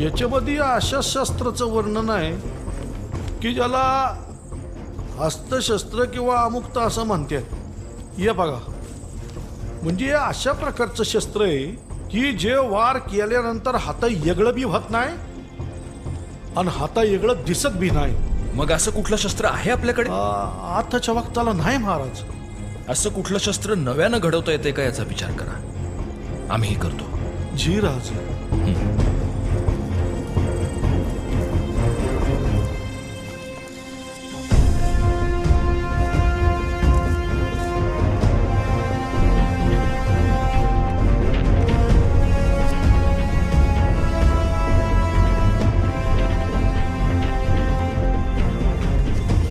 याच्यामध्ये अशा शस्त्राचं वर्णन आहे की ज्याला हस्तशस्त्र किंवा अमुक्त असं म्हणते या बघा. म्हणजे हे अशा प्रकारचं शस्त्र आहे की जे वार केल्यानंतर हाता येगळं बी होत नाही आणि हाता येगळं दिसत बी नाही. मग असं कुठलं शस्त्र आहे आपल्याकडे? आताच्या वक्ताला नाही महाराज. असं कुठलं शस्त्र नव्यानं घडवता येते का याचा विचार करा. आम्हीही करतो. जी राज.